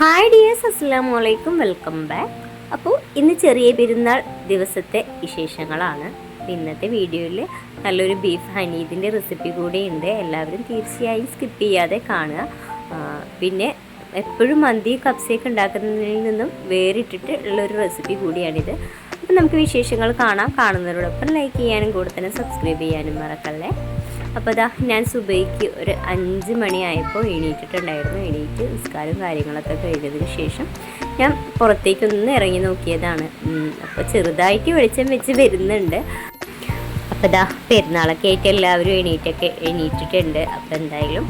Hi dears അസ്സാം വലൈക്കും welcome back അപ്പോൾ ഇന്ന് ചെറിയ പെരുന്നാൾ ദിവസത്തെ വിശേഷങ്ങളാണ്. ഇന്നത്തെ വീഡിയോയിൽ നല്ലൊരു ബീഫ് ഹനീദിന്റെ റെസിപ്പി കൂടിയുണ്ട്. എല്ലാവരും തീർച്ചയായും സ്കിപ്പ് ചെയ്യാതെ കാണുക. പിന്നെ എപ്പോഴും മന്തി കപ്സയൊക്കെ ഉണ്ടാക്കുന്നതിൽ നിന്നും വേറിട്ടിട്ട് ഉള്ളൊരു റെസിപ്പി കൂടിയാണിത്. അപ്പോൾ നമുക്ക് വിശേഷങ്ങൾ കാണാം. കാണുന്നവരോടൊപ്പം ലൈക്ക് ചെയ്യാനും കൂടെ തന്നെ സബ്സ്ക്രൈബ് ചെയ്യാനും മറക്കല്ലേ? അപ്പോൾ അതാ ഞാൻ സുബൈക്ക് ഒരു അഞ്ച് മണിയായപ്പോൾ എണീറ്റിട്ടുണ്ടായിരുന്നു. എണീറ്റ് നിസ്കാരവും കാര്യങ്ങളൊക്കെ കഴിഞ്ഞതിന് ശേഷം ഞാൻ പുറത്തേക്കൊന്ന് ഇറങ്ങി നോക്കിയതാണ്. അപ്പോൾ ചെറുതായിട്ട് വെളിച്ചം വെച്ച് വരുന്നുണ്ട്. അപ്പോൾ ഇതാ പെരുന്നാളൊക്കെ ആയിട്ട് എല്ലാവരും എണീറ്റൊക്കെ എണീറ്റിട്ടുണ്ട്. അപ്പോൾ എന്തായാലും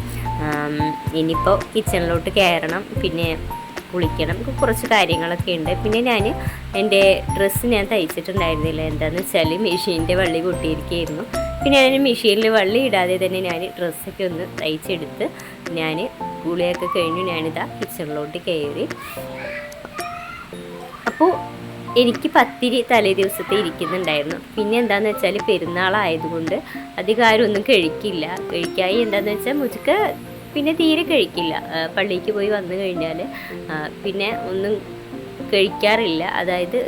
ഇനിയിപ്പോൾ കിച്ചണിലോട്ട് കയറണം. പിന്നെ കുളിക്കണം. കുറച്ച് കാര്യങ്ങളൊക്കെ ഉണ്ട്. പിന്നെ ഞാൻ എന്റെ ഡ്രസ്സ് ഞാൻ തയ്ച്ചിട്ടുണ്ടായിരുന്നില്ല. എന്താണെന്ന് വെച്ചാൽ മെഷീന്റെ വള്ളി പൊട്ടിയിരിക്കുകയായിരുന്നു. പിന്നെ ഞാൻ മെഷീനിൽ വള്ളി ഇടാതെ തന്നെ ഞാൻ ഡ്രസ്സൊക്കെ ഒന്ന് തയ്ച്ചെടുത്ത് ഞാൻ കുളിയൊക്കെ കഴിഞ്ഞു ഞാനിതാ കിച്ചണിലോട്ട് കയറി. അപ്പോൾ എനിക്ക് പത്തിരി തലേ ദിവസത്തെ ഇരിക്കുന്നുണ്ടായിരുന്നു. പിന്നെ എന്താന്ന് വെച്ചാൽ പെരുന്നാളായതുകൊണ്ട് അധികാരം ഒന്നും കഴിക്കില്ല. കഴിക്കായി എന്താന്ന് വെച്ചാൽ മുതുക്ക പിന്നെ തീരെ കഴിക്കില്ല. പള്ളിക്ക് പോയി വന്നു കഴിഞ്ഞാൽ പിന്നെ ഒന്നും കഴിക്കാറില്ല. അതായത്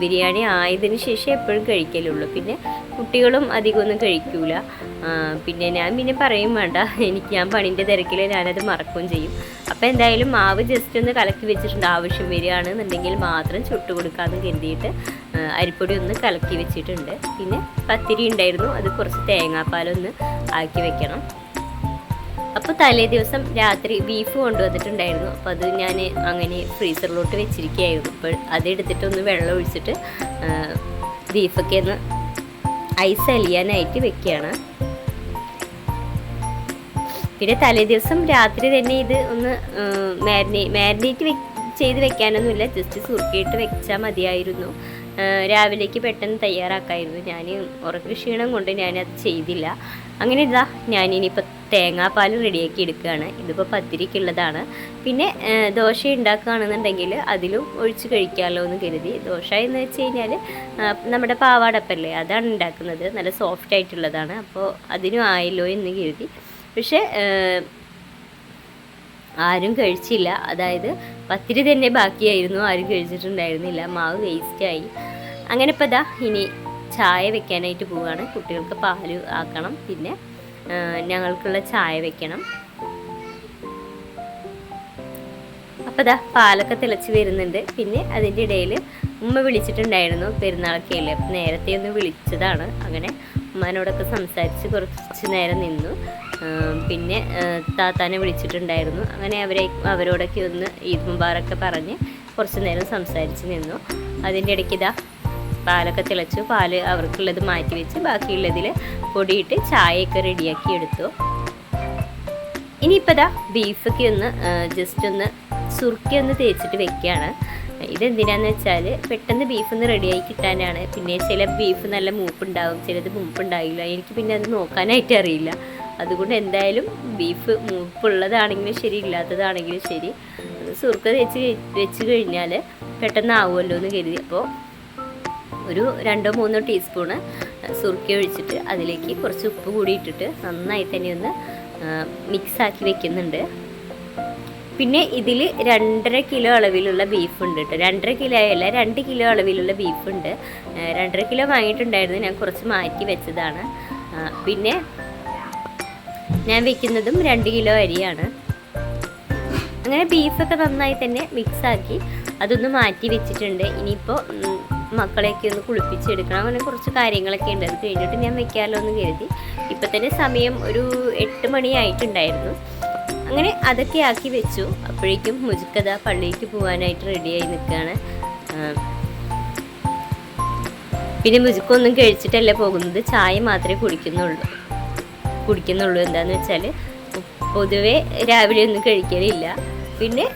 ബിരിയാണി ആയതിന് ശേഷം എപ്പോഴും കഴിക്കലുള്ളൂ. പിന്നെ കുട്ടികളും അധികം ഒന്നും കഴിക്കൂല. പിന്നെ ഞാൻ പിന്നെ പറയും വേണ്ട. എനിക്ക് ഞാൻ പണിന്റെ തിരക്കിൽ ഞാനത് മറക്കുകയും ചെയ്യും. അപ്പോൾ എന്തായാലും മാവ് ജസ്റ്റ് ഒന്ന് കലക്കി വെച്ചിട്ടുണ്ട്. ആവശ്യം വരികയാണെന്നുണ്ടെങ്കിൽ മാത്രം ചുട്ട് കൊടുക്കാമെന്ന് കരുതിയിട്ട് അരിപ്പൊടി ഒന്ന് കലക്കി വെച്ചിട്ടുണ്ട്. പിന്നെ പത്തിരി ഉണ്ടായിരുന്നു. അത് കുറച്ച് തേങ്ങാപ്പാലൊന്ന് ആക്കി വെക്കണം. അപ്പോൾ തലേ ദിവസം രാത്രി ബീഫ് കൊണ്ടുവന്നിട്ടുണ്ടായിരുന്നു. അപ്പോൾ അത് ഞാൻ അങ്ങനെ ഫ്രീസറിലോട്ട് വെച്ചിരിക്കുകയായിരുന്നു. അപ്പോൾ അതെടുത്തിട്ടൊന്ന് വെള്ളം ഒഴിച്ചിട്ട് ബീഫൊക്കെ ഒന്ന് ഐസ് അലിയാനായിട്ട് വെക്കുകയാണ്. പിന്നെ തലേ ദിവസം രാത്രി തന്നെ ഇത് ഒന്ന് മാരിനേ മാരിനേറ്റ് ചെയ്ത് വെക്കാനൊന്നുമില്ല. ജസ്റ്റ് സുറുക്കിയിട്ട് വെച്ചാൽ മതിയായിരുന്നു. രാവിലേക്ക് പെട്ടെന്ന് തയ്യാറാക്കായിരുന്നു. ഞാൻ ഉറക്ക ക്ഷീണം കൊണ്ട് ഞാനത് ചെയ്തില്ല. അങ്ങനെ ഇതാ ഞാനിനിയിപ്പോൾ തേങ്ങാപ്പാൽ റെഡിയാക്കി എടുക്കുകയാണ്. ഇതിപ്പോൾ പത്തിരിക്കുള്ളതാണ്. പിന്നെ ദോശ ഉണ്ടാക്കുകയാണെന്നുണ്ടെങ്കിൽ അതിലും ഒഴിച്ച് കഴിക്കാമല്ലോ എന്ന് കരുതി. ദോശ എന്ന് വെച്ച് കഴിഞ്ഞാൽ നമ്മുടെ പാവാടപ്പല്ലേ അതാണ് ഉണ്ടാക്കുന്നത്. നല്ല സോഫ്റ്റ് ആയിട്ടുള്ളതാണ്. അപ്പോൾ അതിനും ആയല്ലോ എന്ന് കരുതി. പക്ഷേ ആരും കഴിച്ചില്ല. അതായത് പത്തിരി തന്നെ ബാക്കിയായിരുന്നു. ആരും കഴിച്ചിട്ടുണ്ടായിരുന്നില്ല. മാവ് വേസ്റ്റായി അങ്ങനെ ഇപ്പോൾ ദാ ഇനി ചായ വെക്കാനായിട്ട് പോവുകയാണ് കുട്ടികൾക്ക് പാൽ ആക്കണം. പിന്നെ ഞങ്ങൾക്കുള്ള ചായ വെക്കണം. അപ്പോൾ ദാ പാലൊക്കെ തിളച്ച് വരുന്നുണ്ട്. പിന്നെ അതിന്റെ ഇടയിൽ ഉമ്മ വിളിച്ചിട്ടുണ്ടായിരുന്നു പെരുന്നാളൊക്കെ അല്ലേ? നേരത്തെ ഒന്ന് വിളിച്ചതാണ്. അങ്ങനെ ഉമ്മാനോടൊക്കെ സംസാരിച്ച് കുറച്ച് നേരം നിന്നു. പിന്നെ താത്താനെ വിളിച്ചിട്ടുണ്ടായിരുന്നു. അങ്ങനെ അവരെ അവരോടൊക്കെ ഒന്ന് ഈദ് മുബാറൊക്കെ പറഞ്ഞ് കുറച്ച് നേരം സംസാരിച്ച് നിന്നു. അതിന്റെ ഇടയ്ക്ക് ഇതാ പാലൊക്കെ തിളച്ചു പാൽ അവർക്കുള്ളത് മാറ്റി വെച്ച് ബാക്കിയുള്ളതിൽ പൊടിയിട്ട് ചായയൊക്കെ റെഡിയാക്കി എടുത്തു. ഇനിയിപ്പോൾ ദാ ബീഫൊക്കെ ഒന്ന് ജസ്റ്റ് ഒന്ന് സുറുക്കി ഒന്ന് തേച്ചിട്ട് വെക്കുകയാണ് ഇതെന്തിനാന്ന് വെച്ചാൽ പെട്ടെന്ന് ബീഫ് ഒന്ന് റെഡിയായി കിട്ടാനാണ്. പിന്നെ ചില ബീഫ് നല്ല മൂപ്പുണ്ടാവും ചിലത് മൂപ്പുണ്ടാകില്ല എനിക്ക് പിന്നെ അത് നോക്കാനായിട്ട് അറിയില്ല. അതുകൊണ്ട് എന്തായാലും ബീഫ് മൂപ്പുള്ളതാണെങ്കിലും ശരി ഇല്ലാത്തതാണെങ്കിലും ശരി. സുർക്ക തേച്ച് വെച്ച് കഴിഞ്ഞാൽ പെട്ടെന്ന് ആവുമല്ലോ എന്ന് കരുതി. അപ്പോൾ ഒരു രണ്ടോ മൂന്നോ ടീസ്പൂണ് സുറുക്കി ഒഴിച്ചിട്ട് അതിലേക്ക് കുറച്ച് ഉപ്പ് കൂടി ഇട്ടിട്ട് നന്നായി തന്നെ ഒന്ന് മിക്സാക്കി വെക്കുന്നുണ്ട്. പിന്നെ ഇതിൽ രണ്ടര കിലോ അളവിലുള്ള ബീഫ് ഉണ്ട് കേട്ടോ രണ്ടര കിലോ അല്ല രണ്ട് കിലോ അളവിലുള്ള ബീഫ് ഉണ്ട്. രണ്ടര കിലോ വാങ്ങിയിട്ടുണ്ടായിരുന്നു ഞാൻ കുറച്ച് മാറ്റി വെച്ചതാണ്. പിന്നെ ഞാൻ വെക്കുന്നതും രണ്ട് കിലോ അരിയാണ്. അങ്ങനെ ബീഫൊക്കെ നന്നായി തന്നെ മിക്സാക്കി അതൊന്ന് മാറ്റി വെച്ചിട്ടുണ്ട്. ഇനിയിപ്പോൾ മക്കളെയൊക്കെ ഒന്ന് കുളിപ്പിച്ചെടുക്കണം. അങ്ങനെ കുറച്ച് കാര്യങ്ങളൊക്കെ ഉണ്ട്. അത് കഴിഞ്ഞിട്ട് ഞാൻ വെക്കാമല്ലോ എന്ന് കരുതി. ഇപ്പം തന്നെ സമയം ഒരു എട്ട് മണിയായിട്ടുണ്ടായിരുന്നു അങ്ങനെ അതൊക്കെ ആക്കി വെച്ചു. അപ്പോഴേക്കും മുജുക്കഥ പള്ളിക്ക് പോകാനായിട്ട് റെഡിയായി നിൽക്കുകയാണ്. പിന്നെ മുജുക്കൊന്നും കഴിച്ചിട്ടല്ല പോകുന്നത്? ചായ മാത്രമേ കുടിക്കുന്നുള്ളൂ. കുടിക്കുന്നുള്ളൂ. എന്താന്ന് വെച്ചാൽ പൊതുവെ രാവിലെ ഒന്നും കഴിക്കലില്ല. പിന്നെ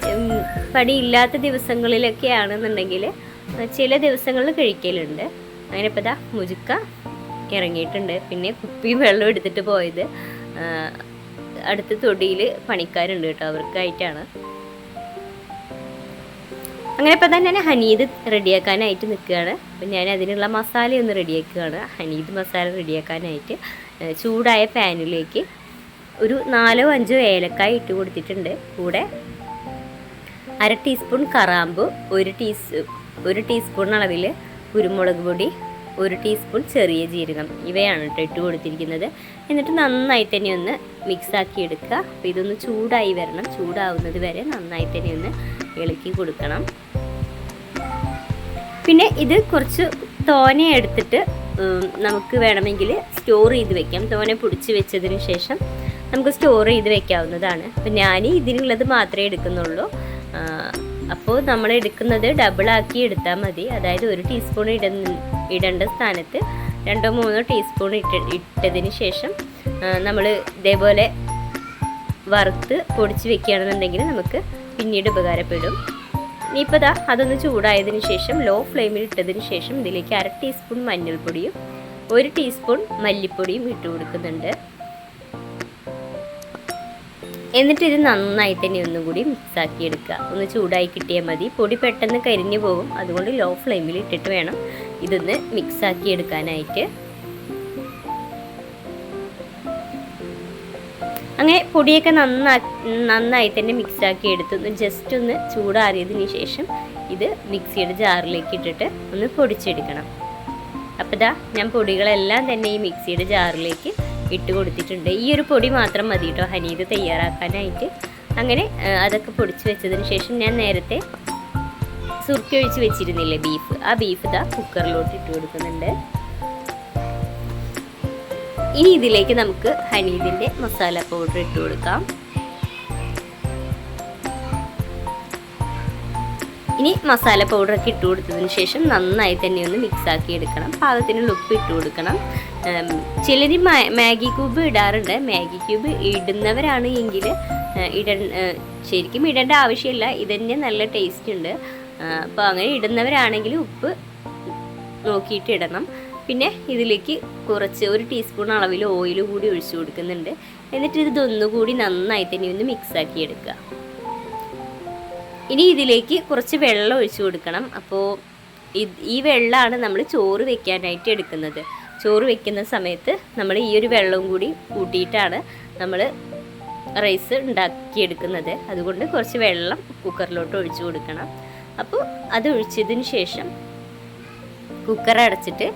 പണിയില്ലാത്ത ദിവസങ്ങളിലൊക്കെ ആണെന്നുണ്ടെങ്കിൽ ചില ദിവസങ്ങളിൽ കഴിക്കലുണ്ട്. അങ്ങനെ ഇപ്പോൾ ഇതാ മുജുക്ക ഇറങ്ങിയിട്ടുണ്ട്. പിന്നെ കുപ്പിയും വെള്ളം എടുത്തിട്ട് പോയത്. അടുത്ത തൊടിയിൽ പണിക്കാരുണ്ട് കേട്ടോ അവർക്കായിട്ടാണ്. അങ്ങനെ ഇപ്പം തന്നെ ഞാൻ ഹനീദ് റെഡിയാക്കാനായിട്ട് നിൽക്കുകയാണ്. അപ്പം ഞാൻ അതിനുള്ള മസാല ഒന്ന് റെഡിയാക്കുകയാണ്. ഹനീദ് മസാല റെഡിയാക്കാനായിട്ട് ചൂടായ പാനിലേക്ക് ഒരു നാലോ അഞ്ചോ ഏലക്കായ ഇട്ട് കൊടുത്തിട്ടുണ്ട്. കൂടെ അര ടീസ്പൂൺ കറാമ്പ് ഒരു ടീസ് ഒരു ടീസ്പൂൺ അളവിൽ കുരുമുളക് പൊടി ഒരു ടീസ്പൂൺ ചെറിയ ജീരകം. ഇവയാണ് കേട്ടോ ഇട്ട് കൊടുത്തിരിക്കുന്നത്. എന്നിട്ട് നന്നായിട്ട് തന്നെ ഒന്ന് മിക്സാക്കി എടുക്കുക. അപ്പോൾ ഇതൊന്ന് ചൂടായി വരണം. ചൂടാവുന്നത് വരെ നന്നായിട്ട് തന്നെ ഒന്ന് ഇളക്കി കൊടുക്കണം. പിന്നെ ഇത് കുറച്ച് തോനെ എടുത്തിട്ട് നമുക്ക് വേണമെങ്കിൽ സ്റ്റോർ ചെയ്ത് വെക്കാം. തോനെ പൊടിച്ച് വെച്ചതിന് ശേഷം നമുക്ക് സ്റ്റോർ ചെയ്ത് വെക്കാവുന്നതാണ്. അപ്പം ഞാൻ ഇതിനുള്ളത് മാത്രമേ എടുക്കുന്നുള്ളൂ. അപ്പോൾ നമ്മൾ എടുക്കുന്നത് ഡബിൾ ആക്കി എടുത്താൽ മതി. അതായത് ഒരു ടീസ്പൂൺ ഇട ഇടേണ്ട സ്ഥാനത്ത് രണ്ടോ മൂന്നോ ടീസ്പൂൺ ഇട്ട് ഇട്ടതിന് ശേഷം നമ്മൾ ഇതേപോലെ വറുത്ത് പൊടിച്ച് വെക്കുകയാണെന്നുണ്ടെങ്കിൽ നമുക്ക് പിന്നീട് ഉപകാരപ്പെടും. ഇനിയിപ്പോൾ ദാ അതൊന്ന് ചൂടായതിന് ശേഷം ലോ ഫ്ലെയിമിൽ ഇട്ടതിന് ശേഷം ഇതിലേക്ക് അര ടീസ്പൂൺ മഞ്ഞൾപ്പൊടിയും ഒരു ടീസ്പൂൺ മല്ലിപ്പൊടിയും ഇട്ട് കൊടുക്കുന്നുണ്ട്. എന്നിട്ട് ഇത് തന്നെ ഒന്നും കൂടി മിക്സ് ആക്കി എടുക്കുക. ഒന്ന് ചൂടായി കിട്ടിയാൽ മതി. പൊടി പെട്ടെന്ന് കരിഞ്ഞു പോകും. അതുകൊണ്ട് ലോ ഫ്ലെയിമിൽ ഇട്ടിട്ട് വേണം ഇതൊന്ന് മിക്സ് ആക്കി എടുക്കാനായിട്ട്. അങ്ങനെ പൊടിയൊക്കെ നന്നാ നന്നായി തന്നെ മിക്സാക്കി എടുത്ത് ഒന്ന് ജസ്റ്റ് ഒന്ന് ചൂടാറിയതിന് ശേഷം ഇത് മിക്സിയുടെ ജാറിലേക്ക് ഇട്ടിട്ട് ഒന്ന് പൊടിച്ചെടുക്കണം. അപ്പോൾ ഇതാ ഞാൻ പൊടികളെല്ലാം തന്നെ ഈ മിക്സിയുടെ ജാറിലേക്ക് ഇട്ട് കൊടുത്തിട്ടുണ്ട്. ഈ ഒരു പൊടി മാത്രം മതി കേട്ടോ ഹനീത് തയ്യാറാക്കാനായിട്ട്. അങ്ങനെ അതൊക്കെ പൊടിച്ച് വെച്ചതിന് ശേഷം ഞാൻ നേരത്തെ സുർക്കി ഒഴിച്ച് വെച്ചിരുന്നില്ലേ ബീഫ് ആ ബീഫ് ഇതാ കുക്കറിലോട്ട് ഇട്ട് കൊടുക്കുന്നുണ്ട്. ഇനി ഇതിലേക്ക് നമുക്ക് ഹനീദിന്റെ മസാല പൗഡർ ഇട്ട് കൊടുക്കാം. ഇനി മസാല പൗഡറൊക്കെ ഇട്ട് കൊടുത്തതിന് ശേഷം നന്നായി തന്നെ ഒന്ന് മിക്സ് ആക്കി എടുക്കണം. പാകത്തിനുള്ള ഉപ്പ് ഇട്ട് കൊടുക്കണം. ചിലർ മാഗി ക്യൂബ് ഇടാറുണ്ട്. മാഗി ക്യൂബ് ഇടുന്നവരാണ് എങ്കിൽ ഇട ശരിക്കും ഇടേണ്ട ആവശ്യമില്ല. ഇതന്നെ നല്ല ടേസ്റ്റ് ഉണ്ട്. അപ്പോൾ അങ്ങനെ ഇടുന്നവരാണെങ്കിൽ ഉപ്പ് നോക്കിയിട്ട് ഇടണം. പിന്നെ ഇതിലേക്ക് കുറച്ച് ഒരു ടീസ്പൂൺ അളവിൽ ഓയിൽ കൂടി ഒഴിച്ചു കൊടുക്കുന്നുണ്ട്. എന്നിട്ട് ഇതൊന്നുകൂടി നന്നായി തന്നെ ഒന്ന് മിക്സ് ആക്കി എടുക്കുക. ഇനി ഇതിലേക്ക് കുറച്ച് വെള്ളം ഒഴിച്ചു കൊടുക്കണം. അപ്പോൾ ഈ വെള്ളമാണ് നമ്മൾ ചോറ് വെക്കാനായിട്ട് എടുക്കുന്നത്. ചോറ് വെക്കുന്ന സമയത്ത് നമ്മൾ ഈ ഒരു വെള്ളവും കൂടി കൂട്ടിയിട്ടാണ് നമ്മൾ റൈസ് ഉണ്ടാക്കിയെടുക്കുന്നത്. അതുകൊണ്ട് കുറച്ച് വെള്ളം കുക്കറിലോട്ട് ഒഴിച്ചു കൊടുക്കണം. അപ്പോൾ അത് ഒഴിച്ചതിന് ശേഷം കുക്കർ അടച്ചിട്ട്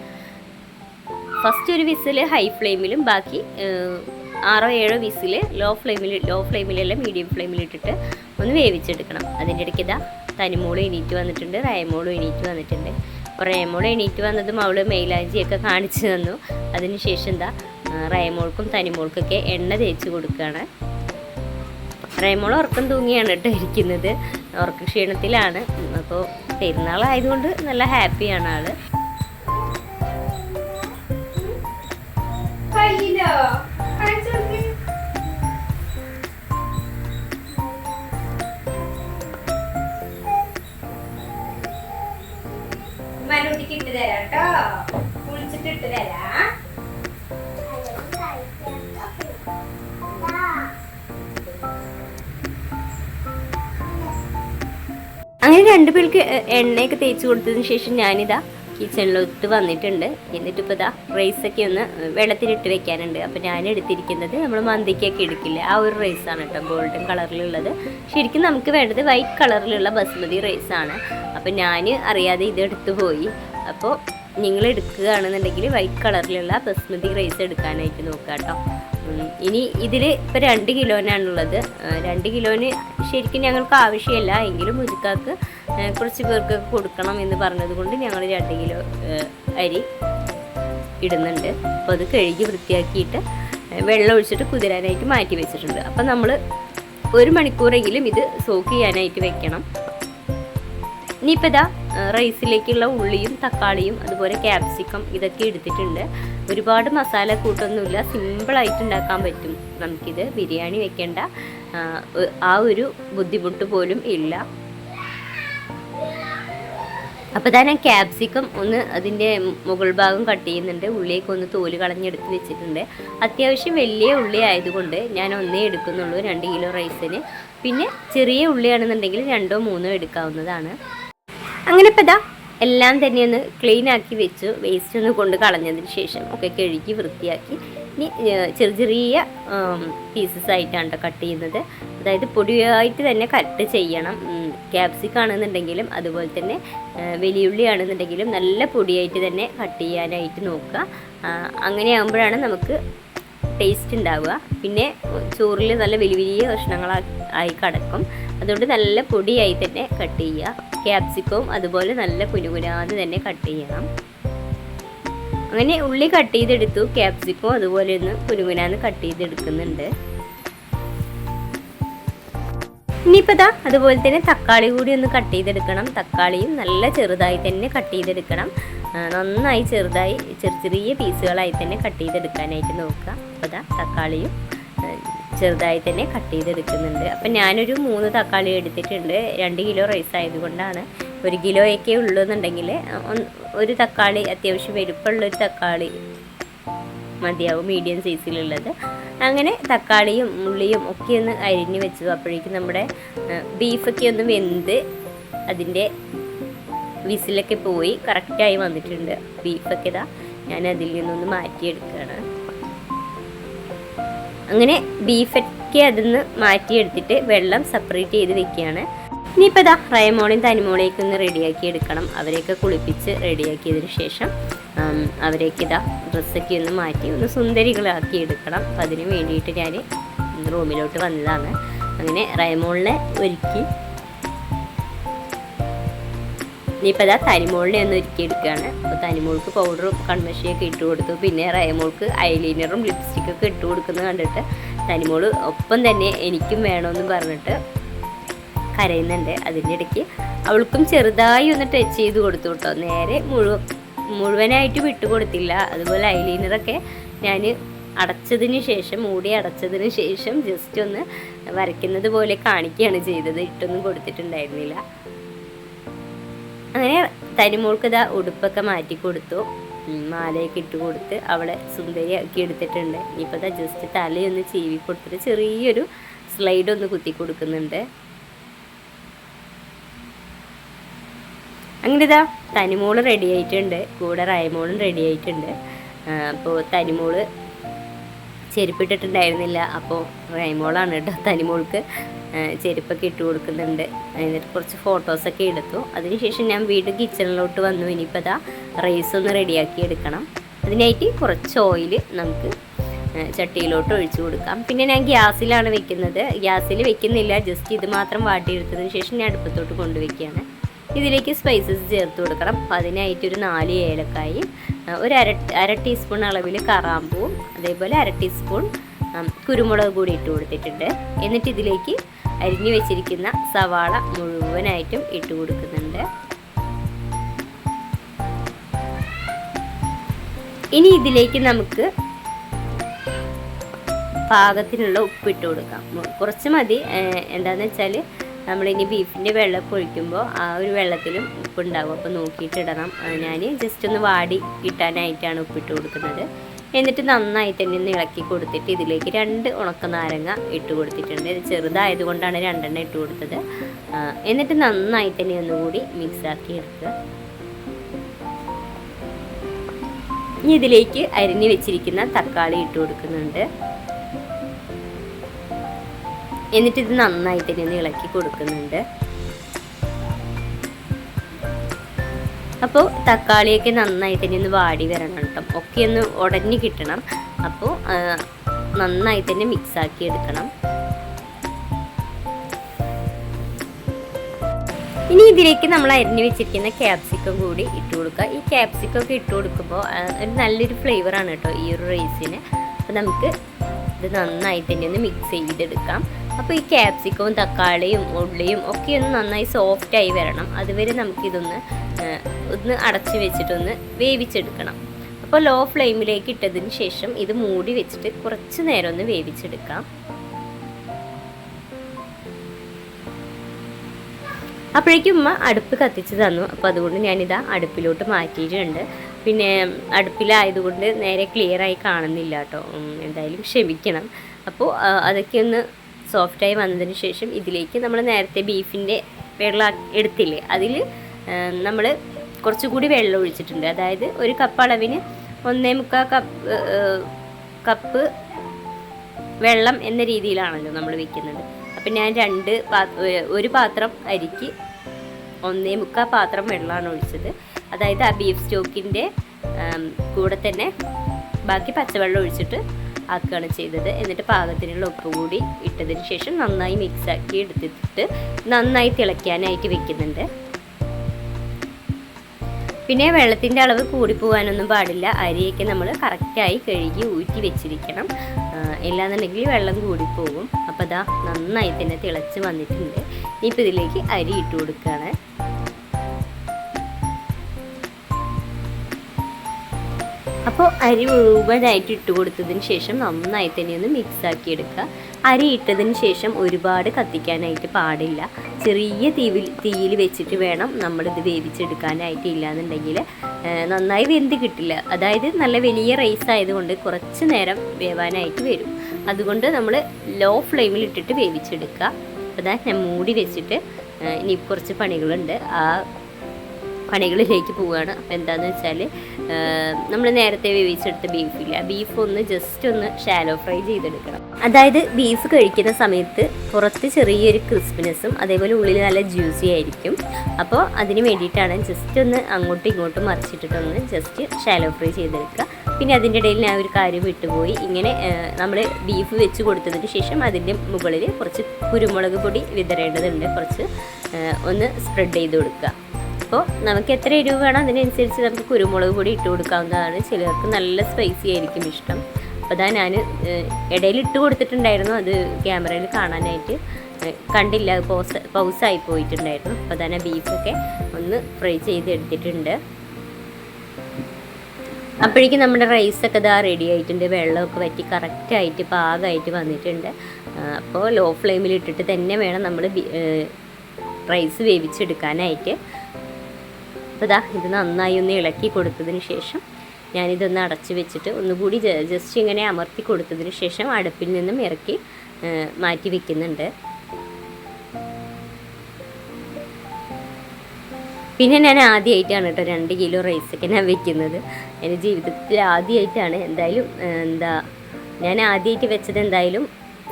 ഫസ്റ്റ് ഒരു വിസിൽ ഹൈ ഫ്ലെയിമിലും ബാക്കി ആറോ ഏഴോ വിസിൽ ലോ ഫ്ലെയിമിൽ ലോ ഫ്ലെയിമിലല്ല മീഡിയം ഫ്ലെയിമിലിട്ടിട്ട് ഒന്ന് വേവിച്ചെടുക്കണം. അതിന്റെ ഇടയ്ക്ക് ഇതാ തനിമോൾ എണീറ്റ് വന്നിട്ടുണ്ട് റയമോളും എണീറ്റ് വന്നിട്ടുണ്ട്. അപ്പോൾ റയമോൾ എണീറ്റ് വന്നതും അവൾ മെയിലാഞ്ചിയൊക്കെ കാണിച്ചു തന്നു. അതിനുശേഷം എന്താ റയമോൾക്കും തനിമോൾക്കൊക്കെ എണ്ണ തേച്ച് കൊടുക്കുകയാണ് റയമോൾ ഉറക്കം തൂങ്ങിയാണ് കേട്ടോ ഇരിക്കുന്നത്. ഉറക്ക ക്ഷീണത്തിലാണ്. അപ്പോൾ പെരുന്നാളായതുകൊണ്ട് നല്ല ഹാപ്പിയാണ് ആൾ. കയ്യിലോ? കാണിച്ചു മനുട്ടിക്ക് ഇട്ട് തരാം കേട്ടോ. കുളിച്ചിട്ട് ഇട്ട് തരാം. അങ്ങനെ രണ്ടുപേർക്ക് എ- എണ്ണയൊക്കെ തേച്ച് കൊടുത്തതിന് ശേഷം ഞാനിതാ കിച്ചണിലോട്ട് വന്നിട്ടുണ്ട്. എന്നിട്ട് ഇപ്പോൾ ഇതാ റൈസൊക്കെ ഒന്ന് വെള്ളത്തിലിട്ട് വെക്കാനുണ്ട്. അപ്പോൾ ഞാൻ എടുത്തിരിക്കുന്നത് നമ്മൾ മന്തിക്കൊക്കെ എടുക്കില്ല? ആ ഒരു റൈസാണ് കേട്ടോ ഗോൾഡൻ കളറിലുള്ളത് ശരിക്കും നമുക്ക് വേണ്ടത് വൈറ്റ് കളറിലുള്ള ബസ്മതി റൈസാണ് അപ്പോൾ ഞാൻ അറിയാതെ ഇത് എടുത്തു പോയി. അപ്പോൾ നിങ്ങൾ എടുക്കുകയാണെന്നുണ്ടെങ്കിൽ വൈറ്റ് കളറിലുള്ള ബസ്മതി റൈസ് എടുക്കാനായിട്ട് നോക്കുക കേട്ടോ ഇനി ഇതിൽ ഇപ്പോൾ രണ്ട് കിലോനാണുള്ളത്. രണ്ട് കിലോന് ശരിക്കും ഞങ്ങൾക്ക് ആവശ്യമില്ല. എങ്കിലും മുരുക്കാക്ക് കുറച്ച് പേർക്ക് കൊടുക്കണം എന്ന് പറഞ്ഞത് കൊണ്ട് ഞങ്ങൾ രണ്ട് കിലോ അരി ഇടുന്നുണ്ട്. അപ്പോൾ അത് കഴുകി വൃത്തിയാക്കിയിട്ട് വെള്ളം ഒഴിച്ചിട്ട് കുതിരാനായിട്ട് മാറ്റി വെച്ചിട്ടുണ്ട്. അപ്പം നമ്മൾ ഒരു മണിക്കൂറെങ്കിലും ഇത് സോക്ക് ചെയ്യാനായിട്ട് വെക്കണം. ഇനിയിപ്പോൾ ഇതാ റൈസിലേക്കുള്ള ഉള്ളിയും തക്കാളിയും അതുപോലെ ക്യാപ്സിക്കം ഇതൊക്കെ എടുത്തിട്ടുണ്ട്. ഒരുപാട് മസാല കൂട്ടൊന്നുമില്ല. സിമ്പിളായിട്ട് ഉണ്ടാക്കാൻ പറ്റും. നമുക്കിത് ബിരിയാണി വെക്കേണ്ട. ആ, ഒരു ബുദ്ധിമുട്ട് പോലും ഇല്ല. അപ്പോൾ തന്നെ ക്യാപ്സിക്കം ഒന്ന് അതിന്റെ മുകൾ ഭാഗം കട്ട് ചെയ്യുന്നുണ്ട്. ഉള്ളിയൊക്കെ ഒന്ന് തോൽ കളഞ്ഞെടുത്ത് വെച്ചിട്ടുണ്ട്. അത്യാവശ്യം വലിയ ഉള്ളി ആയതുകൊണ്ട് ഞാൻ ഒന്നേ എടുക്കുന്നുള്ളൂ രണ്ട് കിലോ റൈസിന് പിന്നെ ചെറിയ ഉള്ളിയാണെന്നുണ്ടെങ്കിൽ രണ്ടോ മൂന്നോ എടുക്കാവുന്നതാണ്. അങ്ങനെ ഇപ്പം എല്ലാം തന്നെ ഒന്ന് ക്ലീൻ ആക്കി വെച്ചു വേസ്റ്റ് ഒന്ന് കൊണ്ട് കളഞ്ഞതിന് ശേഷം ഒക്കെ കഴുകി വൃത്തിയാക്കി. ഇനി ചെറിയ ചെറിയ പീസസ് ആയിട്ടാണ് ട്ടോ കട്ട് ചെയ്യുന്നത്. അതായത് പൊടിയായിട്ട് തന്നെ കട്ട് ചെയ്യണം. ക്യാപ്സിക്കം ആണെന്നുണ്ടെങ്കിലും അതുപോലെ തന്നെ വെല്ലുവിളി ആണെന്നുണ്ടെങ്കിലും നല്ല പൊടിയായിട്ട് തന്നെ കട്ട് ചെയ്യാനായിട്ട് നോക്കുക. അങ്ങനെ ആകുമ്പോഴാണ് നമുക്ക് ടേസ്റ്റ് ഉണ്ടാവുക. പിന്നെ ചോറിൽ നല്ല വലിയ വലിയ കഷ്ണങ്ങളായി കിടക്കും. അതുകൊണ്ട് നല്ല പൊടിയായി തന്നെ കട്ട് ചെയ്യുക. ക്യാപ്സിക്കവും അതുപോലെ നല്ല കുനുകുനാന്ന് തന്നെ കട്ട് ചെയ്യണം. അങ്ങനെ ഉള്ളി കട്ട് ചെയ്തെടുത്തു. ക്യാപ്സിക്കവും അതുപോലെ ഒന്ന് കുനുകുനാന്ന് കട്ട് ചെയ്തെടുക്കുന്നുണ്ട്. ഇനിയിപ്പോൾ ദാ അതുപോലെ തന്നെ തക്കാളി കൂടി ഒന്ന് കട്ട് ചെയ്തെടുക്കണം. തക്കാളിയും നല്ല ചെറുതായി തന്നെ കട്ട് ചെയ്തെടുക്കണം. നന്നായി ചെറുതായി ചെറിയ ചെറിയ പീസുകളായി തന്നെ കട്ട് ചെയ്തെടുക്കാനായിട്ട് നോക്കുക. അപ്പോൾ ദാ തക്കാളിയും ചെറുതായി തന്നെ കട്ട് ചെയ്തെടുക്കുന്നുണ്ട്. അപ്പം ഞാനൊരു മൂന്ന് തക്കാളി എടുത്തിട്ടുണ്ട്. രണ്ട് കിലോ റൈസ് ആയതുകൊണ്ടാണ്. ഒരു കിലോയൊക്കെ ഉള്ളൂ എന്നുണ്ടെങ്കിൽ ഒരു തക്കാളി അത്യാവശ്യം വലുപ്പമുള്ളൊരു തക്കാളി മതിയാവും മീഡിയം സൈസിലുള്ളത് അങ്ങനെ തക്കാളിയും ഉള്ളിയും ഒക്കെ ഒന്ന് അരിഞ്ഞ് വെച്ചു. അപ്പോഴേക്കും നമ്മുടെ ബീഫൊക്കെ ഒന്ന് വെന്ത് അതിന്റെ വിസിലൊക്കെ പോയി കറക്റ്റായി വന്നിട്ടുണ്ട്. ബീഫൊക്കെ ഇതാ ഞാൻ അതിൽ നിന്നൊന്ന് മാറ്റിയെടുക്കുകയാണ്. അങ്ങനെ ബീഫൊക്കെ അതിൽ നിന്ന് മാറ്റിയെടുത്തിട്ട് വെള്ളം സെപ്പറേറ്റ് ചെയ്ത് വെക്കുകയാണ്. ഇനിയിപ്പോൾ ഇതാ റയമോളയും തനിമോളേക്ക് ഒന്ന് റെഡിയാക്കി എടുക്കണം. അവരെയൊക്കെ കുളിപ്പിച്ച് റെഡിയാക്കിയതിന് ശേഷം അവരെയൊക്കെ ഇതാ ഡ്രസ്സൊക്കെ ഒന്ന് മാറ്റി ഒന്ന് സുന്ദരികളാക്കി എടുക്കണം. അപ്പം അതിന് വേണ്ടിയിട്ട് ഞാൻ റൂമിലോട്ട് വന്നതാണ്. അങ്ങനെ റയമോളിനെ ഒരുക്കി ഇനിയിപ്പോൾ അതാ തനിമോളിനെ ഒന്ന് ഒരുക്കി എടുക്കുകയാണ് അപ്പോൾ തനിമോൾക്ക് പൗഡറും കൺമഷിയൊക്കെ ഇട്ട് കൊടുത്തു. പിന്നെ റയമോൾക്ക് ഐലൈനറും ലിപ്സ്റ്റിക്കൊക്കെ ഇട്ട് കൊടുക്കുന്നത് കണ്ടിട്ട് തനിമോൾ ഒപ്പം തന്നെ എനിക്കും വേണമെന്ന് പറഞ്ഞിട്ട് കരയുന്നുണ്ട്. അതിന്റെ ഇടയ്ക്ക് അവൾക്കും ചെറുതായി ഒന്ന് ടച്ച് ചെയ്ത് കൊടുത്തു കേട്ടോ. നേരെ മുഴുവൻ മുഴുവനായിട്ട് വിട്ടുകൊടുത്തില്ല അതുപോലെ ഐലൈനറൊക്കെ ഞാൻ അടച്ചതിന് ശേഷം മൂടി അടച്ചതിന് ശേഷം ജസ്റ്റ് ഒന്ന് വരയ്ക്കുന്നത് പോലെ കാണിക്കുകയാണ് ചെയ്തത്. ഇട്ടൊന്നും കൊടുത്തിട്ടുണ്ടായിരുന്നില്ല. അങ്ങനെ തനിമോൾക്ക് ഇതാ ഉടുപ്പൊക്കെ മാറ്റി കൊടുത്തു. മാലയൊക്കെ ഇട്ട് കൊടുത്ത് അവളെ സുന്ദരിയാക്കി എടുത്തിട്ടുണ്ട്. ഇനിയിപ്പോൾ ഇതാ ജസ്റ്റ് തലയൊന്ന് ചീവി കൊടുത്തിട്ട് ചെറിയൊരു സ്ലൈഡ് ഒന്ന് കുത്തി കൊടുക്കുന്നുണ്ട്. അങ്ങനെ ഇതാ തനിമോൾ റെഡി ആയിട്ടുണ്ട്. കൂടെ റയമോളും റെഡി ആയിട്ടുണ്ട്. അപ്പോൾ തനിമോൾ ചെരുപ്പിട്ടിട്ടുണ്ടായിരുന്നില്ല അപ്പോൾ റൈമോളാണ് കേട്ടോ തനിമോൾക്ക് ചെരുപ്പൊക്കെ ഇട്ട് കൊടുക്കുന്നുണ്ട്. എന്നിട്ട് കുറച്ച് ഫോട്ടോസൊക്കെ എടുത്തു. അതിനുശേഷം ഞാൻ വീണ്ടും കിച്ചണിലോട്ട് വന്നു. ഇനിയിപ്പോൾ അതാ റൈസ് ഒന്ന് റെഡിയാക്കി എടുക്കണം. അതിനായിട്ട് കുറച്ച് ഓയിൽ നമുക്ക് ചട്ടിയിലോട്ട് ഒഴിച്ചു കൊടുക്കാം. പിന്നെ ഞാൻ ഗ്യാസിലാണ് വെക്കുന്നത്. ഗ്യാസിൽ വെക്കുന്നില്ല. ജസ്റ്റ് ഇത് മാത്രം വാട്ടിയെടുത്തതിന് ശേഷം ഞാൻ അടുപ്പത്തോട്ട് കൊണ്ടുവയ്ക്കുകയാണ്. ഇതിലേക്ക് സ്പൈസസ് ചേർത്ത് കൊടുക്കണം. അപ്പോൾ അതിനായിട്ട് ഒരു നാല് ഏലക്കായി ഒരു അര അര ടീസ്പൂൺ അളവിൽ കറാമ്പൂവും അതേപോലെ അര ടീസ്പൂൺ കുരുമുളക് കൂടി ഇട്ട് കൊടുത്തിട്ടുണ്ട്. എന്നിട്ട് ഇതിലേക്ക് അരിഞ്ഞു വെച്ചിരിക്കുന്ന സവാള മുഴുവനായിട്ടും ഇട്ട് കൊടുക്കുന്നുണ്ട്. ഇനി ഇതിലേക്ക് നമുക്ക് പാകത്തിനുള്ള ഉപ്പ് ഇട്ട് കൊടുക്കാം. കുറച്ച് മതി. എന്താണെന്ന് വെച്ചാൽ നമ്മളിനി ബീഫിന്റെ വെള്ളം ഒഴിക്കുമ്പോൾ ആ ഒരു വെള്ളത്തിലും ഉപ്പുണ്ടാകും അപ്പോൾ നോക്കിയിട്ടിടണം ഞാൻ ജസ്റ്റ് ഒന്ന് വാടി കിട്ടാനായിട്ടാണ് ഉപ്പിട്ട് കൊടുക്കുന്നത്. എന്നിട്ട് നന്നായിട്ട് തന്നെ ഒന്ന് ഇളക്കി കൊടുത്തിട്ട് ഇതിലേക്ക് രണ്ട് ഉണക്ക നാരങ്ങ ഇട്ട് കൊടുത്തിട്ടുണ്ട്. ഇത് ചെറുതായത് കൊണ്ടാണ് രണ്ടെണ്ണം ഇട്ട് കൊടുത്തത്. എന്നിട്ട് നന്നായിട്ട് തന്നെ ഒന്നുകൂടി മിക്സ് ആക്കി എടുക്കുക. ഇനി ഇതിലേക്ക് അരിഞ്ഞു വെച്ചിരിക്കുന്ന തക്കാളി ഇട്ട് കൊടുക്കുന്നുണ്ട്. എന്നിട്ട് ഇത് നന്നായി തന്നെ ഇളക്കി കൊടുക്കുന്നുണ്ട്. അപ്പോൾ തക്കാളിയൊക്കെ നന്നായിട്ട് ഇനി ഒന്ന് വാടി വരണം കേട്ടോ. ഒക്കെ ഒന്ന് ഉടഞ്ഞു കിട്ടണം. അപ്പോൾ നന്നായി തന്നെ മിക്സാക്കി എടുക്കണം. ഇനി ഇതിലേക്ക് നമ്മൾ അരിഞ്ഞു വെച്ചിരിക്കുന്ന ക്യാപ്സിക്കം കൂടി ഇട്ട് കൊടുക്കുക. ഈ ക്യാപ്സിക്കം ഒക്കെ ഇട്ട് കൊടുക്കുമ്പോൾ ഒരു നല്ലൊരു ഫ്ലേവറാണ് കേട്ടോ ഈ ഒരു റൈസിന് അപ്പോൾ നമുക്ക് ഇത് നന്നായി തന്നെ ഒന്ന് മിക്സ് ചെയ്തെടുക്കാം. അപ്പോൾ ഈ ക്യാപ്സിക്കവും തക്കാളിയും ഉള്ളിയും ഒക്കെ ഒന്ന് നന്നായി സോഫ്റ്റായി വരണം. അതുവരെ നമുക്കിതൊന്ന് ഒന്ന് അടച്ച് വെച്ചിട്ടൊന്ന് വേവിച്ചെടുക്കണം. അപ്പോൾ ലോ ഫ്ലെയിമിലേക്ക് ഇട്ടതിന് ശേഷം ഇത് മൂടി വെച്ചിട്ട് കുറച്ച് നേരം ഒന്ന് വേവിച്ചെടുക്കാം. അപ്പോഴേക്കും ഉമ്മ അടുപ്പ് കത്തിച്ച് തന്നു. അപ്പോൾ അതുകൊണ്ട് ഞാനിതാ അടുപ്പിലോട്ട് മാറ്റിയിട്ടുണ്ട്. പിന്നെ അടുപ്പിലായതുകൊണ്ട് നേരെ ക്ലിയർ ആയി കാണുന്നില്ല കേട്ടോ. എന്തായാലും ക്ഷമിക്കണം. അപ്പോൾ അതൊക്കെ ഒന്ന് സോഫ്റ്റായി വന്നതിന് ശേഷം ഇതിലേക്ക് നമ്മൾ നേരത്തെ ബീഫിന്റെ വെള്ളം എടുത്തില്ലേ? അതിൽ നമ്മൾ കുറച്ചുകൂടി വെള്ളം ഒഴിച്ചിട്ടുണ്ട്. അതായത് ഒരു കപ്പ് അളവിന് ഒന്നേ മുക്കാൽ കപ്പ് കപ്പ് വെള്ളം എന്ന രീതിയിലാണല്ലോ നമ്മൾ വെക്കുന്നത്. അപ്പം ഞാൻ രണ്ട് ഒരു പാത്രം അരിക്ക് ഒന്നേ മുക്കാൽ പാത്രം വെള്ളമാണ് ഒഴിച്ചത്. അതായത് ആ ബീഫ് സ്റ്റോക്കിന്റെ കൂടെ തന്നെ ബാക്കി പച്ചവെള്ളം ഒഴിച്ചിട്ട് ആക്കുകയാണ് ചെയ്തത്. എന്നിട്ട് പാകത്തിനുള്ള ഉപ്പ് കൂടി ഇട്ടതിന് ശേഷം നന്നായി മിക്സാക്കി എടുത്തിട്ട് നന്നായി തിളയ്ക്കാനായിട്ട് വെക്കുന്നുണ്ട്. പിന്നെ വെള്ളത്തിന്റെ അളവ് കൂടിപ്പോകാനൊന്നും പാടില്ല. അരിയൊക്കെ നമ്മൾ കറക്റ്റായി കഴുകി ഊറ്റി വെച്ചിരിക്കണം. ഇല്ലാന്നുണ്ടെങ്കിൽ വെള്ളം കൂടിപ്പോകും അപ്പോൾ അതാ നന്നായി തന്നെ തിളച്ച് വന്നിട്ടുണ്ട്. ഇനിയിപ്പോൾ ഇതിലേക്ക് അരി ഇട്ട് കൊടുക്കുകയാണ് അപ്പോൾ അരി മുഴുവനായിട്ട് ഇട്ട് കൊടുത്തതിന് ശേഷം നന്നായി തന്നെ ഒന്ന് മിക്സ് ആക്കി എടുക്കുക. അരി ഇട്ടതിന് ശേഷം ഒരുപാട് കത്തിക്കാനായിട്ട് പാടില്ല. ചെറിയ തീവിൽ തീയിൽ വെച്ചിട്ട് വേണം നമ്മളിത് വേവിച്ചെടുക്കാനായിട്ട് ഇല്ലാന്നുണ്ടെങ്കിൽ. നന്നായി വെന്ത് കിട്ടില്ല. അതായത് നല്ല വലിയ റൈസ് ആയതുകൊണ്ട് കുറച്ച് നേരം വേവാനായിട്ട് വരും. അതുകൊണ്ട് നമ്മൾ ലോ ഫ്ലെയിമിൽ ഇട്ടിട്ട് വേവിച്ചെടുക്കുക. അപ്പോൾ ഞാൻ മൂടി വെച്ചിട്ട് ഇനി കുറച്ച് പണികളുണ്ട്. ആ പണികളിലേക്ക് പോവുകയാണ്. അപ്പോൾ എന്താണെന്ന് വെച്ചാൽ നമ്മൾ നേരത്തെ വേവിച്ചെടുത്ത ബീഫില്ല ബീഫ് ഒന്ന് ജസ്റ്റ് ഒന്ന് ഷാലോ ഫ്രൈ ചെയ്തെടുക്കണം. അതായത് ബീഫ് കഴിക്കുന്ന സമയത്ത് പുറത്ത് ചെറിയൊരു ക്രിസ്പിനെസ്സും അതേപോലെ ഉള്ളിൽ നല്ല ജ്യൂസി ആയിരിക്കും. അപ്പോൾ അതിന് വേണ്ടിയിട്ടാണ് ജസ്റ്റ് ഒന്ന് അങ്ങോട്ടും ഇങ്ങോട്ടും മറിച്ചിട്ടിട്ടൊന്ന് ജസ്റ്റ് ഷാലോ ഫ്രൈ ചെയ്തെടുക്കുക. പിന്നെ അതിന്റെ ഇടയിൽ ഞാൻ ഒരു കാര്യം വിട്ടുപോയി. ഇങ്ങനെ നമ്മൾ ബീഫ് വെച്ച് കൊടുത്തതിന് ശേഷം അതിന്റെ മുകളിൽ കുറച്ച് കുരുമുളക് പൊടി വിതറേണ്ടതുണ്ട്. കുറച്ച് ഒന്ന് സ്പ്രെഡ് ചെയ്ത് കൊടുക്കുക. അപ്പോൾ നമുക്ക് എത്ര എരിവ് വേണം അതിനനുസരിച്ച് നമുക്ക് കുരുമുളക് പൊടി ഇട്ട് കൊടുക്കാവുന്നതാണ്. ചിലർക്ക് നല്ല സ്പൈസി ആയിരിക്കും ഇഷ്ടം. അപ്പോൾ അതാ ഞാൻ ഇടയിൽ ഇട്ട് കൊടുത്തിട്ടുണ്ടായിരുന്നു. അത് ക്യാമറയിൽ കാണാനായിട്ട്. കണ്ടില്ല പോസ് പൗസായി പോയിട്ടുണ്ടായിരുന്നു. അപ്പോൾ തന്നെ ബീഫൊക്കെ ഒന്ന് ഫ്രൈ ചെയ്ത് എടുത്തിട്ടുണ്ട് അപ്പോഴേക്കും നമ്മുടെ റൈസൊക്കെ ഇതാ റെഡി ആയിട്ടുണ്ട്. വെള്ളമൊക്കെ വറ്റി കറക്റ്റായിട്ട് പാകമായിട്ട് വന്നിട്ടുണ്ട്. അപ്പോൾ ലോ ഫ്ലെയിമിൽ ഇട്ടിട്ട് തന്നെ വേണം നമ്മൾ റൈസ് വേവിച്ചെടുക്കാനായിട്ട്. അപ്പോൾ ഇതാ ഇത് നന്നായി ഒന്ന് ഇളക്കി കൊടുത്തതിന് ശേഷം ഞാനിതൊന്ന് അടച്ച് വെച്ചിട്ട് ഒന്നുകൂടി ജസ്റ്റ് ഇങ്ങനെ അമർത്തി കൊടുത്തതിന് ശേഷം അടുപ്പിൽ നിന്നും ഇറക്കി മാറ്റി വെക്കുന്നുണ്ട്. പിന്നെ ഞാൻ ആദ്യമായിട്ടാണ് കേട്ടോ രണ്ട് കിലോ റൈസൊക്കെ ഞാൻ വെക്കുന്നത്. എന്റെ ജീവിതത്തിൽ ആദ്യമായിട്ടാണ് എന്തായാലും എന്താ ഞാൻ ആദ്യമായിട്ട് വെച്ചത് എന്തായാലും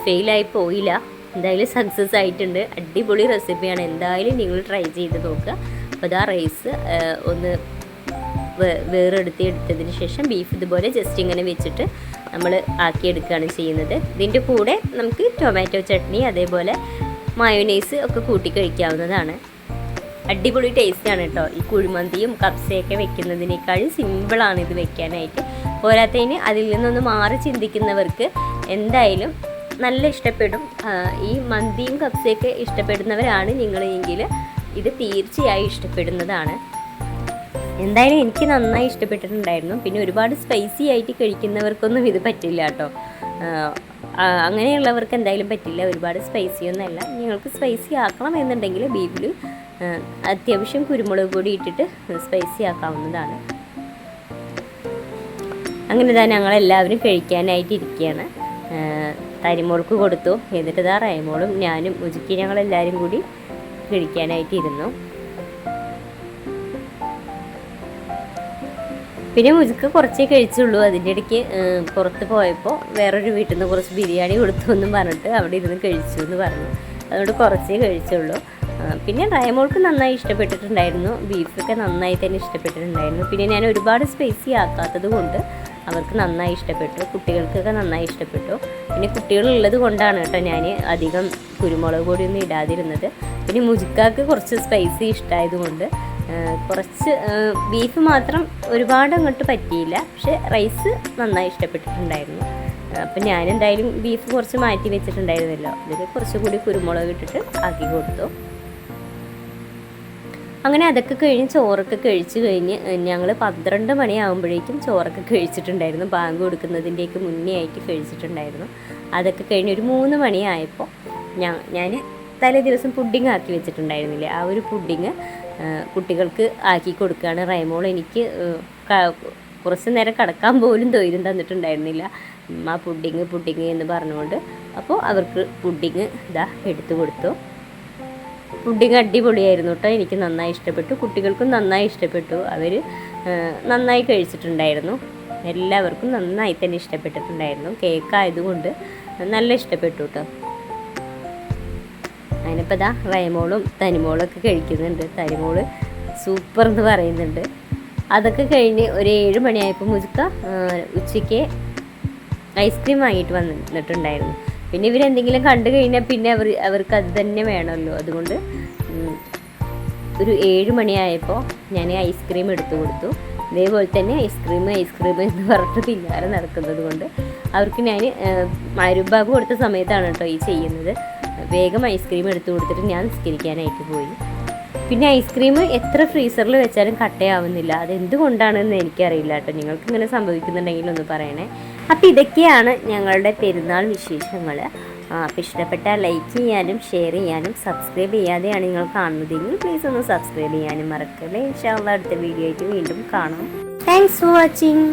ഫെയിലായി പോയില്ല. എന്തായാലും സക്സസ് ആയിട്ടുണ്ട്. അടിപൊളി റെസിപ്പിയാണ്. എന്തായാലും നിങ്ങൾ ട്രൈ ചെയ്ത് നോക്കുക. അപ്പോൾ ഇതാ റൈസ് ഒന്ന് വേറെടുത്ത് എടുത്തതിന് ശേഷം ബീഫ് ഇതുപോലെ ജസ്റ്റ് ഇങ്ങനെ വെച്ചിട്ട് നമ്മൾ ആക്കിയെടുക്കുകയാണ് ചെയ്യുന്നത്. ഇതിന്റെ കൂടെ നമുക്ക് ടൊമാറ്റോ ചട്നി അതേപോലെ മയോനൈസ് ഒക്കെ കൂട്ടി കഴിക്കാവുന്നതാണ്. അടിപൊളി ടേസ്റ്റാണ് കേട്ടോ ഈ കുഴിമന്തിയും കപ്സയൊക്കെ വെക്കുന്നതിനേക്കാളും സിമ്പിളാണ് ഇത് വെക്കാനായിട്ട്. പോരാത്തതിന് അതിൽ നിന്നൊന്ന് മാറി ചിന്തിക്കുന്നവർക്ക് എന്തായാലും നല്ല ഇഷ്ടപ്പെടും. ആ, ഈ മന്തിയും കപ്സയൊക്കെ ഇഷ്ടപ്പെടുന്നവരാണ് നിങ്ങളെങ്കിൽ ഇത് തീർച്ചയായും ഇഷ്ടപ്പെടുന്നതാണ്. എന്തായാലും എനിക്ക് നന്നായി ഇഷ്ടപ്പെട്ടിട്ടുണ്ടായിരുന്നു. പിന്നെ ഒരുപാട് സ്പൈസി ആയിട്ട് കഴിക്കുന്നവർക്കൊന്നും ഇത് പറ്റില്ല കേട്ടോ. അങ്ങനെയുള്ളവർക്ക് എന്തായാലും പറ്റില്ല. ഒരുപാട് സ്പൈസി ഒന്നല്ല നിങ്ങൾക്ക് സ്പൈസി ആക്കണം എന്നുണ്ടെങ്കിൽ ബീഫിൽ അത്യാവശ്യം കുരുമുളക് പൊടി ഇട്ടിട്ട് സ്പൈസി ആക്കാവുന്നതാണ്. അങ്ങനെ ഇതാ ഞങ്ങളെല്ലാവരും കഴിക്കാനായിട്ട് ഇരിക്കുകയാണ്. തരിമോൾക്ക് കൊടുത്തു. എന്നിട്ട് ഇതാ റൈമോളും ഞാനും ഉചുക്കി ഞങ്ങളെല്ലാവരും കൂടി കഴിക്കാനായിട്ട് ഇരുന്നു പിന്നെ മുജുക്ക് കുറച്ചേ കഴിച്ചുള്ളൂ. അതിന്റെ ഇടയ്ക്ക് പുറത്ത് പോയപ്പോൾ വേറൊരു വീട്ടിൽ നിന്ന് കുറച്ച് ബിരിയാണി കൊടുത്തു എന്നും പറഞ്ഞിട്ട് അവിടെ ഇരുന്ന് കഴിച്ചു എന്ന് പറഞ്ഞു. അതുകൊണ്ട് കുറച്ചേ കഴിച്ചുള്ളൂ. പിന്നെ ഡ്രൈമോൾക്ക് നന്നായി ഇഷ്ടപ്പെട്ടിട്ടുണ്ടായിരുന്നു. ബീഫൊക്കെ നന്നായി തന്നെ ഇഷ്ടപ്പെട്ടിട്ടുണ്ടായിരുന്നു. പിന്നെ ഞാൻ ഒരുപാട് സ്പൈസി ആക്കാത്തത് കൊണ്ട് അവർക്ക് നന്നായി ഇഷ്ടപ്പെട്ടു കുട്ടികൾക്കൊക്കെ നന്നായി ഇഷ്ടപ്പെട്ടു. പിന്നെ കുട്ടികളുള്ളത് കൊണ്ടാണ് കേട്ടോ ഞാൻ അധികം കുരുമുളക് പൊടിയൊന്നും ഇടാതിരുന്നത്. പിന്നെ മുജിക്കാക്ക് കുറച്ച് സ്പൈസി ഇഷ്ടമായതുകൊണ്ട് കുറച്ച് ബീഫ് മാത്രം ഒരുപാട് അങ്ങോട്ട് പറ്റിയില്ല. പക്ഷെ റൈസ് നന്നായി ഇഷ്ടപ്പെട്ടിട്ടുണ്ടായിരുന്നു. അപ്പം ഞാൻ എന്തായാലും ബീഫ് കുറച്ച് മാറ്റി വെച്ചിട്ടുണ്ടായിരുന്നല്ലോ. അതിൽ കുറച്ചുകൂടി കുരുമുളക് ഇട്ടിട്ട് ആക്കി കൊടുത്തു. അങ്ങനെ അതൊക്കെ കഴിഞ്ഞ് ചോറൊക്കെ കഴിച്ച് കഴിഞ്ഞ് ഞങ്ങൾ പന്ത്രണ്ട് മണിയാകുമ്പോഴേക്കും ചോറൊക്കെ കഴിച്ചിട്ടുണ്ടായിരുന്നു. ബാങ്ക് കൊടുക്കുന്നതിന്റെയൊക്കെ മുന്നേ ആയിട്ട് കഴിച്ചിട്ടുണ്ടായിരുന്നു. അതൊക്കെ കഴിഞ്ഞ് ഒരു മൂന്ന് മണിയായപ്പോൾ ഞാൻ ഞാൻ തലേ ദിവസം പുഡിങ് ആക്കി വെച്ചിട്ടുണ്ടായിരുന്നില്ലേ? ആ ഒരു പുഡിങ് കുട്ടികൾക്ക് ആക്കി കൊടുക്കുകയാണ് റൈമോൾ എനിക്ക് കുറച്ച് നേരം കടക്കാൻ പോലും തൊയിലും തന്നിട്ടുണ്ടായിരുന്നില്ല. ആ പുഡിങ് പുഡിങ് എന്ന് പറഞ്ഞുകൊണ്ട്. അപ്പോൾ അവർക്ക് പുഡിങ് ഇതാ എടുത്തു കൊടുത്തു. പുഡിങ് അടിപൊളിയായിരുന്നു കേട്ടോ. എനിക്ക് നന്നായി ഇഷ്ടപ്പെട്ടു. കുട്ടികൾക്കും നന്നായി ഇഷ്ടപ്പെട്ടു. അവർ നന്നായി കഴിച്ചിട്ടുണ്ടായിരുന്നു. എല്ലാവർക്കും നന്നായി തന്നെ ഇഷ്ടപ്പെട്ടിട്ടുണ്ടായിരുന്നു. കേക്ക് ആയതുകൊണ്ട് നല്ല ഇഷ്ടപ്പെട്ടു കേട്ടോ. അതിനിപ്പോൾ ഇതാ വയമോളും തനിമോളൊക്കെ കഴിക്കുന്നുണ്ട്. തനിമോൾ സൂപ്പർ എന്ന് പറയുന്നുണ്ട്. അതൊക്കെ കഴിഞ്ഞ് ഒരു ഏഴ് മണിയായപ്പോൾ മുജുക്ക ഉച്ചയ്ക്ക് ഐസ്ക്രീം വാങ്ങിയിട്ട് വന്നിട്ടുണ്ടായിരുന്നു. പിന്നെ ഇവരെന്തെങ്കിലും കണ്ടു കഴിഞ്ഞാൽ പിന്നെ അവർ അവർക്ക് അത് തന്നെ വേണമല്ലോ. അതുകൊണ്ട് ഒരു ഏഴ് മണിയായപ്പോൾ ഞാൻ ഐസ്ക്രീം എടുത്തു കൊടുത്തു. ഇതേപോലെ തന്നെ ഐസ്ക്രീം ഐസ്ക്രീം എന്ന് പറഞ്ഞിട്ട് പിന്നാലെ നടക്കുന്നത് കൊണ്ട് അവർക്ക് ഞാൻ മരുബാബ് കൊടുത്ത സമയത്താണ് കേട്ടോ ഈ ചെയ്യുന്നത്. വേഗം ഐസ്ക്രീം എടുത്തു കൊടുത്തിട്ട് ഞാൻ നിസ്കരിക്കാനായിട്ട് പോയി. പിന്നെ ഐസ്ക്രീം എത്ര ഫ്രീസറിൽ വെച്ചാലും കട്ടയാവുന്നില്ല. അതെന്തുകൊണ്ടാണെന്ന് എനിക്കറിയില്ല കേട്ടോ. നിങ്ങൾക്ക് ഇങ്ങനെ സംഭവിക്കുന്നുണ്ടെങ്കിൽ ഒന്ന് പറയണേ. അപ്പോൾ ഇതൊക്കെയാണ് ഞങ്ങളുടെ പെരുന്നാൾ വിശേഷങ്ങൾ അപ്പോൾ ഇഷ്ടപ്പെട്ടാൽ ലൈക്ക് ചെയ്യാനും ഷെയർ ചെയ്യാനും സബ്സ്ക്രൈബ് ചെയ്യാതെയാണ് നിങ്ങൾ കാണുന്നതെങ്കിൽ പ്ലീസ് ഒന്ന് സബ്സ്ക്രൈബ് ചെയ്യാനും മറക്കല്ലേ. ഇൻഷാല്ല അടുത്ത വീഡിയോ ആയിട്ട് വീണ്ടും കാണാം. Thanks for watching